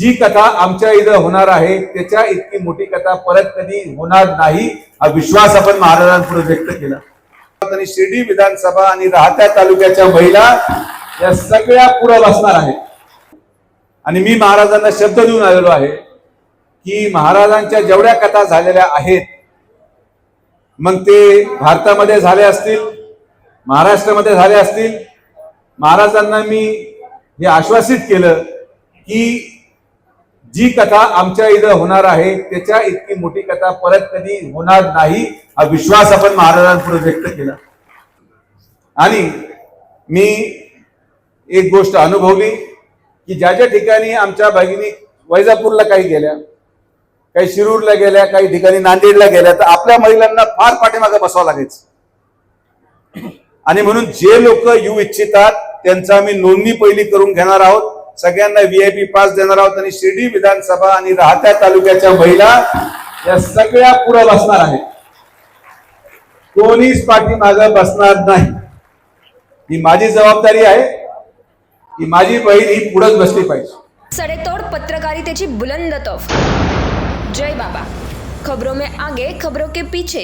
जी कथा आमच्या इथं होणार आहे त्याच्या इतकी मोठी कथा परत कधी होणार नाही हा विश्वास आपण महाराजांपुढे व्यक्त केला. आणि शिर्डी विधानसभा आणि राहत्या तालुक्याच्या महिला या सगळ्या पुढे बसणार आहेत. आणि मी महाराजांना शब्द देऊन आलेलो आहे की महाराजांच्या जेवढ्या कथा झालेल्या आहेत मग ते भारतामध्ये झाले असतील महाराष्ट्रामध्ये झाले असतील महाराजांना मी हे आश्वासित केलं की जी कथा आमच्या इथं होणार आहे त्याच्या इतकी मोठी कथा परत कधी होणार नाही हा विश्वास आपण महाराजांपुढे व्यक्त केला. आणि मी एक गोष्ट अनुभवली की ज्या ज्या ठिकाणी आमच्या भगिनी वैजापूरला काही गेल्या काही शिरूरला गेल्या काही ठिकाणी नांदेडला गेल्या तर आपल्या महिलांना फार पाठीमागे बसावं लागायचं. आणि म्हणून जे लोक येऊ इच्छितात त्यांचा आम्ही नोंदणी पहिली करून घेणार आहोत. सगळ्यांना व्हीआयपी पास देणार आहोत आणि शिर्डी विधानसभा आणि राहत्या तालुक्याच्या महिला या सगळ्या पुढे बसणार आहेत. कोणीच पाठीमाग बसणार नाही. ही माझी जबाबदारी आहे. की माझी बहीण ही पुढेच बसली पाहिजे. सडेतोड पत्रकारितेची बुलंद तोफ. जय बाबा. खबरों में आगे खबरों के पीछे.